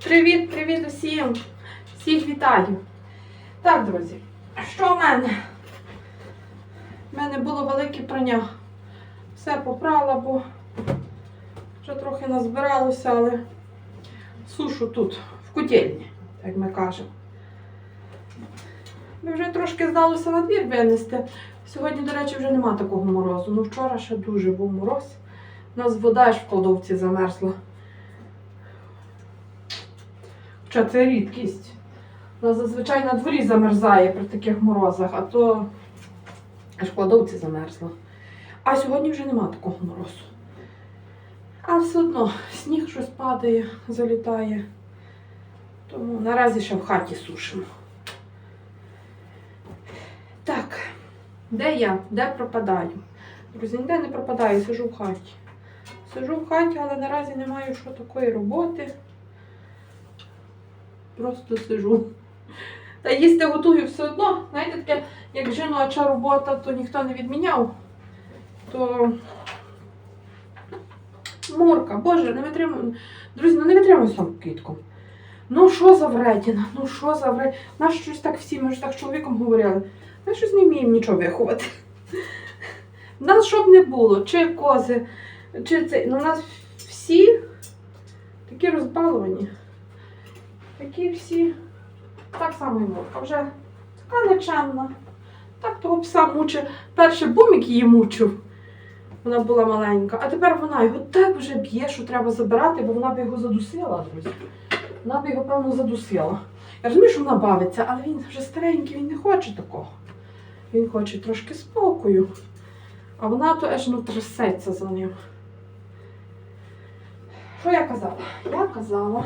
Привіт, привіт усім! Всіх вітаю! Так, друзі, що в мене? У мене було велике прання. Все попрала, бо вже трохи назбиралося, але сушу тут, в кутельні, як ми кажемо. Ми вже трошки здалося на двір винести. Сьогодні, до речі, вже нема такого морозу. Ну вчора ще дуже був мороз. У нас вода ж в кладовці замерзла. Хоча це рідкість. Нас зазвичай на дворі замерзає при таких морозах, а то аж в кладовці замерзла. А сьогодні вже нема такого морозу. А все одно сніг щось падає, залітає. Тому наразі ще в хаті сушимо. Так, де я? Де пропадаю? Друзі, ніде не пропадаю, сижу в хаті. Сижу в хаті, але наразі не маю що такої роботи. Просто сижу. Та їсти готую все одно. Знаєте, таке, як жіноча робота, то ніхто не відміняв. То Мурка, боже, не витримую. Друзі, ну не витримую сам квітком. Ну що за вредіна? Ну що за вредіна? Нас щось так всі, ми ж так з чоловіком говорили. Ми щось не вміємо нічого виховати. Нас щоб не було, чи кози, чи це. Ну, нас всі такі розбаловані. Такі всі. Так само і Мурка. Вже така нечемна. Так того пса мучить. Перше бумік її мучив. Вона була маленька, а тепер вона його так вже б'є, що треба забирати, бо вона б його задусила, друзі. Вона б його, певно, задусила. Я розумію, що вона бавиться, але він вже старенький, він не хоче такого. Він хоче трошки спокою. А вона то аж ну трясеться за ним. Що я казала? Я казала,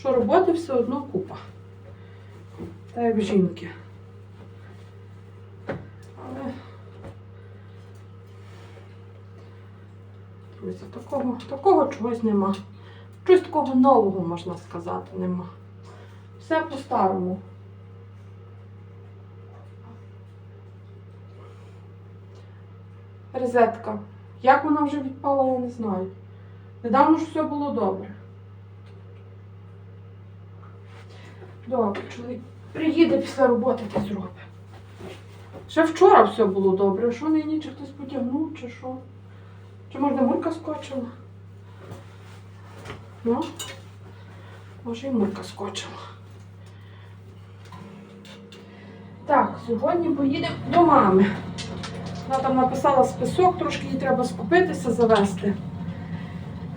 що роботи все одно купа. Та як жінки. Але Друзі, такого, такого чогось нема. Щось такого нового, можна сказати, нема. Все по-старому. Розетка. Як вона вже відпала, я не знаю. Недавно ж все було добре. Добре, чоловік приїде після роботи та зробить. Ще вчора все було добре. Що нині, чи хтось потягнув, чи що? Чи може мурка скочила? Ну, може і мурка скочила. Так, сьогодні поїдемо до мами. Вона там написала список, трошки їй треба скупитися, завести.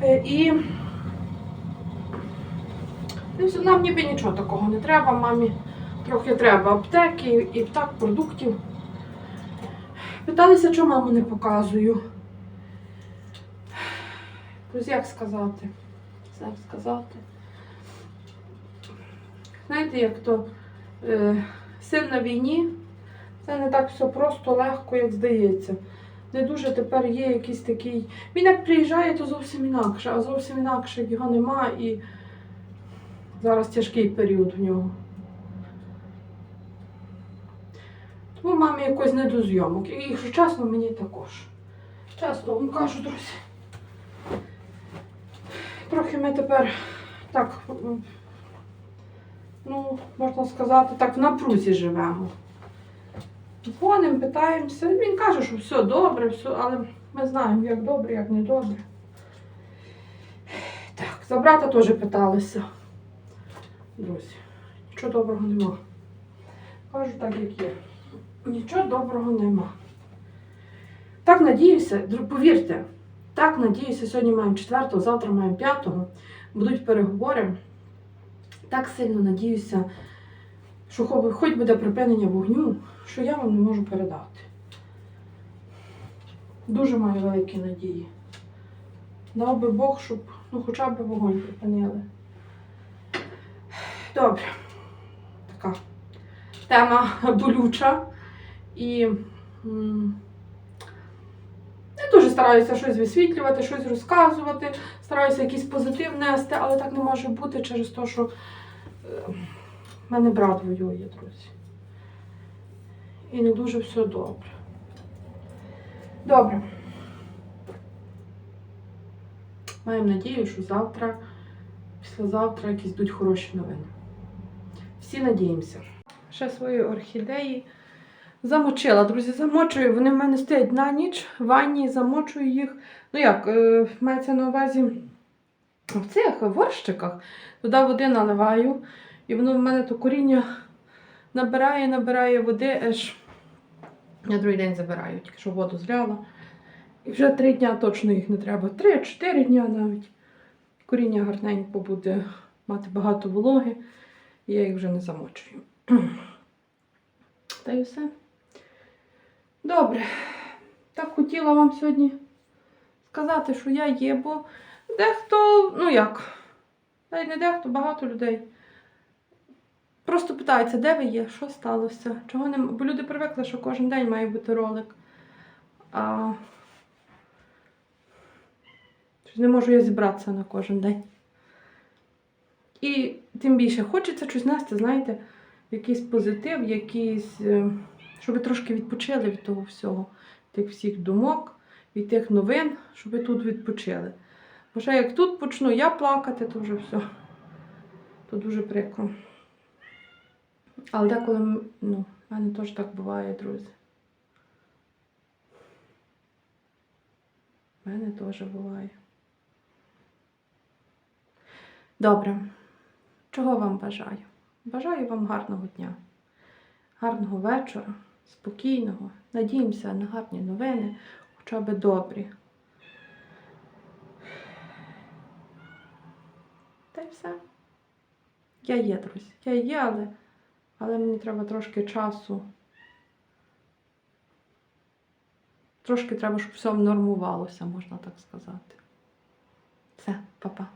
Е, І нам ніби нічого такого не треба, мамі трохи треба аптеки і так продуктів. Питалися, чому маму не показую. Ось як сказати? Як сказати? Знаєте, як то е, син на війні, це не так все просто, легко, як здається. Не дуже тепер є якийсь такий. Він як приїжджає, то зовсім інакше, а зовсім інакше його нема і зараз тяжкий період в нього. Тому мамі якось не до зйомок. І якщо чесно, мені також. Чесно вам кажу, друзі. Трохи ми тепер так, ну, можна сказати, так в напрузі живемо. Дзвонимо, питаємося. Він каже, що все добре, все, але ми знаємо, як добре, як не добре. Так, за брата теж питалися. Друзі, нічого доброго нема. Кажу так, як є. Нічого доброго нема. Так надіюся, повірте, так надіюся, сьогодні маємо 4, завтра маємо 5, будуть переговори. Так сильно надіюся, що хоч буде припинення вогню, що я вам не можу передати. Дуже маю великі надії. Дав би Бог, щоб ну, хоча б вогонь припинили. Добре. Така тема болюча. І я дуже стараюся щось висвітлювати, щось розказувати, стараюся якийсь позитив нести, але так не може бути через те, що е, в мене брат воює, друзі. І не дуже все добре. Добре. Маємо надію, що завтра післязавтра якісь будуть хороші новини. Всі надіємося. Ще свої орхідеї замочила, друзі, замочую. Вони в мене стоять на ніч в ванні, замочую їх. Ну як, е, мається на увазі в цих горщиках. Туди води наливаю, і воно в мене то коріння набирає, набирає води, аж на другий день забираю, тільки що воду зляла. І вже три дня точно їх не треба. Три-чотири дня навіть. Коріння гарненько буде мати багато вологи, і я їх вже не замочую. Та й все. Добре. Так хотіла вам сьогодні сказати, що я є, бо дехто, ну як, й не дехто, багато людей. Просто питаються, де ви є, що сталося, чого не бо люди привикли, що кожен день має бути ролик. А не можу я зібратися на кожен день. І тим більше хочеться щось нести, знаєте, якийсь позитив, якийсь, е, щоб ви трошки відпочили від того всього, тих всіх думок, від тих новин, щоб ви тут відпочили. Бо ще як тут почну я плакати, то вже все. То дуже прикро. Але деколи, ну, в мене теж так буває, друзі. В мене теж буває. Добре. Чого вам бажаю? Бажаю вам гарного дня, гарного вечора, спокійного. Надіємося на гарні новини, хоча б добрі. Та й все. Я є, друзі. Я є, але, але мені треба трошки часу. Трошки треба, щоб все нормувалося, можна так сказати. Все, па-па.